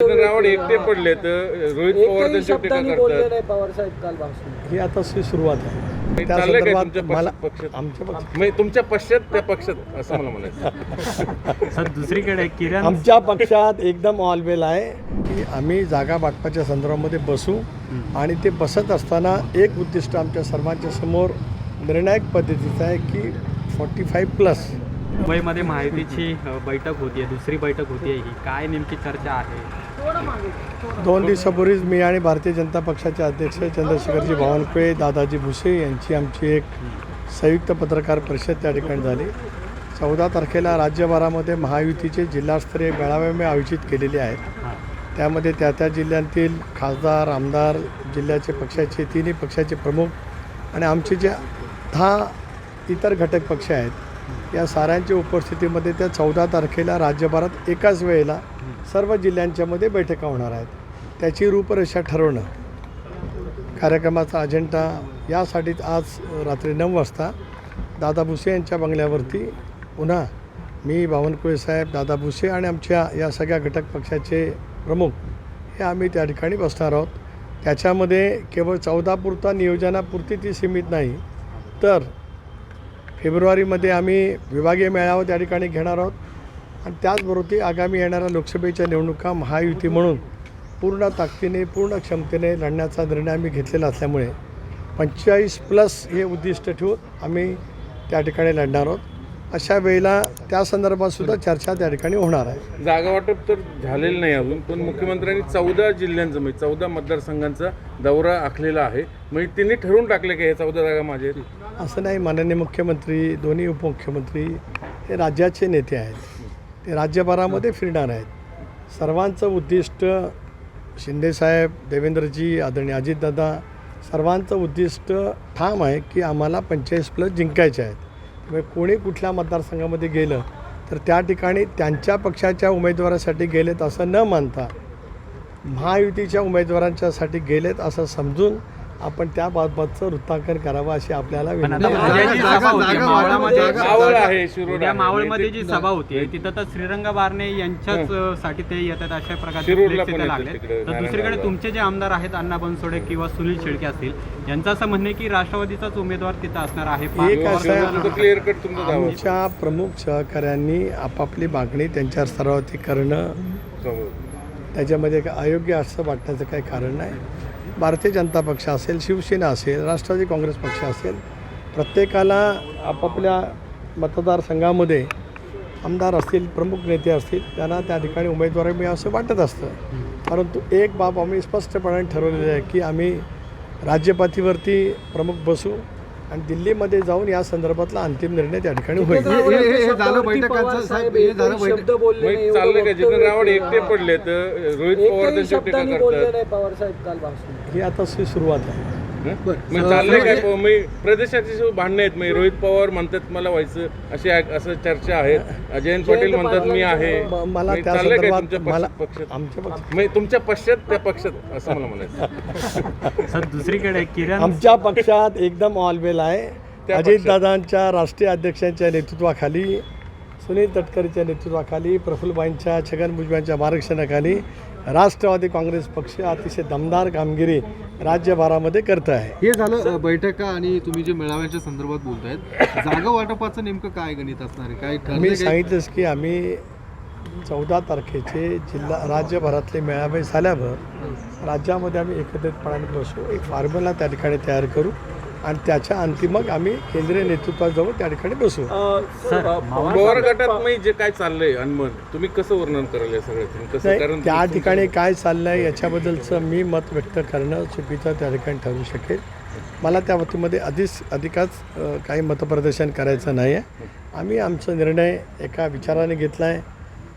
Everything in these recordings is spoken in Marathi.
रावड एकटे पडले तर रोहित पवार एकही त्यांच्यावर टीका शब्दांनी बोलले करतात नाही पवार साहेब काल भाषण ही आता सी सुरुवात आहे. त्या चाललंय काय संदर्भात तुमच्या मला पक्ष- पक्षात? आमच्या पक्ष म्हणजे तुमच्या पश्चात त्या पक्षात? असं मला म्हणायचं सर दुसरीकडे किरण आमच्या पक्षात एकदम ऑलवेल आहे की आम्ही जागा वाटपाच्या संदर्भामध्ये बसू आणि ते बसत असताना एक उद्दिष्ट आमच्या सर्वांच्या समोर निर्णायक पद्धतीचं आहे की फॉर्टी फाईव्ह प्लस मुंबईमध्ये महायुतीची अ, बैठक होतीये दुसरी बैठक होतीये ही. काय नेमकी चर्चा आहे? दोन दिवसापूर्वीच मी आणि भारतीय जनता पक्षाचे अध्यक्ष चंद्रशेखरजी बावनकुळे दादाजी भुसे यांची आमची एक संयुक्त पत्रकार परिषद त्या ठिकाणी झाली. चौदा तारखेला राज्यभरामध्ये महायुतीचे जिल्हास्तरीय मेळावे मी आयोजित केलेले आहेत. त्यामध्ये त्या त्या जिल्ह्यांतील खासदार आमदार जिल्ह्याचे पक्षाचे तिन्ही पक्षाचे प्रमुख आणि आमचे जे दहा इतर घटक पक्ष आहेत या साऱ्यांच्या उपस्थितीमध्ये त्या चौदा तारखेला राज्यभरात एकाच वेळेला सर्व जिल्ह्यांच्यामध्ये बैठका होणार आहेत. त्याची रूपरेषा ठरवणं कार्यक्रमाचा अजेंडा यासाठीच आज रात्री नऊ वाजता दादा भुसे यांच्या बंगल्यावरती पुन्हा मी बावनकुळे साहेब दादा भुसे आणि आमच्या या सगळ्या घटक पक्षाचे प्रमुख हे आम्ही त्या ठिकाणी बसणार आहोत. त्याच्यामध्ये केवळ चौदापुरता नियोजनापुरती ती सीमित नाही तर फेब्रुवारीमध्ये आम्ही विभागीय मेळावा त्या ठिकाणी घेणार आहोत. आणि त्याचबरोबर ती आगामी येणाऱ्या लोकसभेच्या निवडणुका महायुती म्हणून पूर्ण ताकदीने पूर्ण क्षमतेने लढण्याचा निर्णय आम्ही घेतलेला असल्यामुळे पंचेचाळीस प्लस हे उद्दिष्ट ठेवून आम्ही त्या ठिकाणी लढणार आहोत. अशा वेळेला त्या संदर्भात सुद्धा चर्चा त्या ठिकाणी होणार आहे. जागा वाटप तर झालेलं नाही अजून पण मुख्यमंत्र्यांनी चौदा जिल्ह्यांचं म्हणजे चौदा मतदारसंघांचा दौरा आखलेला आहे. म्हणजे त्यांनी ठरवून टाकले की हे चौदा जागा माझे असं नाही माननीय मुख्यमंत्री दोन्ही उपमुख्यमंत्री हे राज्याचे नेते आहेत. ते राज्यभरामध्ये फिरणार आहेत. सर्वांचं उद्दिष्ट शिंदेसाहेब देवेंद्रजी आदरणीय अजितदादा सर्वांचं उद्दिष्ट ठाम आहे की आम्हाला पंचेचाळीस प्लस जिंकायचे आहेत. म्हणजे कोणी कुठल्या मतदारसंघामध्ये गेलं तर त्या ठिकाणी त्यांच्या पक्षाच्या उमेदवारासाठी गेलेत असं न मानता महायुतीच्या उमेदवारांच्यासाठी गेलेत असं समजून आपण त्याबाबतचं वृत्तांकन करावं अशी आपल्याला पण विनंती आता आहे. उद्या जी सभा होती मावळमध्ये मावळ आहे शिरोड उद्या आहे. मावळमध्ये जी सभा होती तिथं तर श्रीरंग बारणे यांच्याच अ, साठी ते येतात अशा प्रकारचे शिरूरला flex पण तिथे येतात लागले तिकडे, तर दुसरीकडे नारायणगावला. तुमचे जे आमदार आहेत अण्णा बनसोडे किंवा सुनील शेळके असतील यांचं असं म्हणणं की राष्ट्रवादीचाच उमेदवार तिथं असणार आहे पाच एक असं आहे- तुमचं क्लिअर कट तुमचं दावा आमच्या प्रमुख सहकाऱ्यांनी आपापली मागणी त्यांच्या स्तरावरती करणं त्याच्यामध्ये काय अयोग्य असं वाटण्याचं काही कारण नाही भारतीय जनता पक्ष असेल शिवसेना असेल राष्ट्रवादी काँग्रेस पक्ष असेल प्रत्येकाला आपापल्या मतदारसंघामध्ये आमदार असतील प्रमुख नेते असतील त्यांना त्या ठिकाणी उमेदवारी मिळावं असं वाटत असतं. परंतु एक बाब आम्ही स्पष्टपणे ठरवलेली आहे की आम्ही राज्यपातीवरती प्रमुख बसू आणि दिल्लीमध्ये जाऊन या संदर्भातला अंतिम निर्णय त्या ठिकाणी होईल. चाललंय का? जितेंद्र एकटे. पडले तर रोहित पवार ही आता सी सुरुवात आहे. म्हणजे चाललंय काय प- म्हणजे प्रदेशाची जी भांडणं आहेत म्हणजे रोहित पवार म्हणतात मला व्हायचं अशी आहे- असं चर्चा आहेत. जयंत पाटील म्हणतात मी आहे. म- मला त्या चाललंय काय संदर्भात तुमच्या मला पक्ष- पक्षात? आमच्या पक्ष म्हणजे तुमच्या पश्चात त्या पक्षात असं मला म्हणायचं सर दुसरीकडे किरण आमच्या पक्षात एकदम ऑलवेल आहे. त्या अजितदादांच्या राष्ट्रीय अध्यक्षांच्या नेतृत्वाखाली सुनील तटकरेच्या नेतृत्वाखाली प्रफुल्लबाईंच्या छगन भुजबळांच्या मार्गदर्शनाखाली राष्ट्रवादी काँग्रेस पक्ष अतिशय दमदार कामगिरी राज्यभरामध्ये करत आहे. हे झालं बैठका आणि तुम्ही जे मेळाव्याच्या संदर्भात बोलतायत जागा वाटपाचं नेमकं काय गणित असणार आहे? काय मी? सांगितलंच की आम्ही चौदा तारखेचे जिल्हा राज्यभरातले मेळावे झाल्यावर राज्यामध्ये आम्ही एकत्रितपणाने बसू. एक फॉर्म्युला त्या ठिकाणी तयार करू. आणि त्याच्या अंती मग आम्ही केंद्रीय नेतृत्वात जाऊ त्या ठिकाणी बसू. पवार गटात म्हणजे जे काय चाललंय अनमन तुम्ही कसं वर्णन कराल या सगळं तुम्ही कसं नाही, कारण त्या ठिकाणी काय चाललं आहे याच्याबद्दलचं मी मत व्यक्त करणं चुकीचं त्या ठिकाणी ठरू शकेल. मला त्या बाबतीमध्ये अधिक अधिकच काही मतप्रदर्शन करायचं नाही आहे आम्ही आमचा निर्णय एका विचाराने घेतला आहे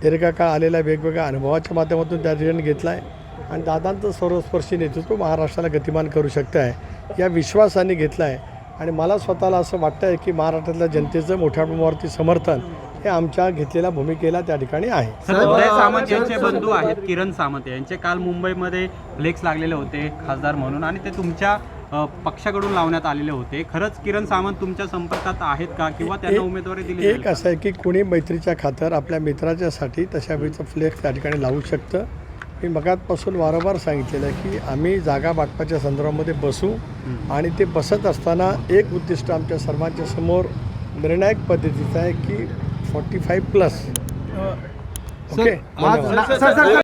दीर्घकाळ आलेल्या वेगवेगळ्या अनुभवाच्या माध्यमातून त्या ठिकाणी घेतला आहे आणि दादांचं सर्वस्पर्शी नेतृत्व महाराष्ट्राला गतिमान करू शकतं आहे या विश्वासाने घेतला आहे आणि मला स्वतःला असं वाटतं आहे की महाराष्ट्रातल्या जनतेचं मोठ्या प्रमाणावरती समर्थन हे आमच्या घेतलेल्या भूमिकेला त्या ठिकाणी आहे. सर उदय सामंत यांचे बंधू आहेत किरण सामंत. यांचे काल मुंबईमध्ये फ्लेक्स लागलेले होते खासदार म्हणून. आणि ते तुमच्या पक्षाकडून लावण्यात आलेले होते. खरंच किरण सामंत तुमच्या संपर्कात आहेत का? किंवा त्यांना उमेदवारी दिली एक? असं आहे की कोणी मैत्रीच्या खातर आपल्या मित्राच्यासाठी तशा वेळीचं फ्लेक्स त्या ठिकाणी लावू शकतं. मी मगातपासून वारंवार सांगितलेलं आहे की आम्ही जागा वाटपाच्या संदर्भामध्ये बसू आणि ते बसत असताना एक उद्दिष्ट आमच्या सर्वांच्या समोर निर्णायक पद्धतीचं आहे की forty five plus sir okay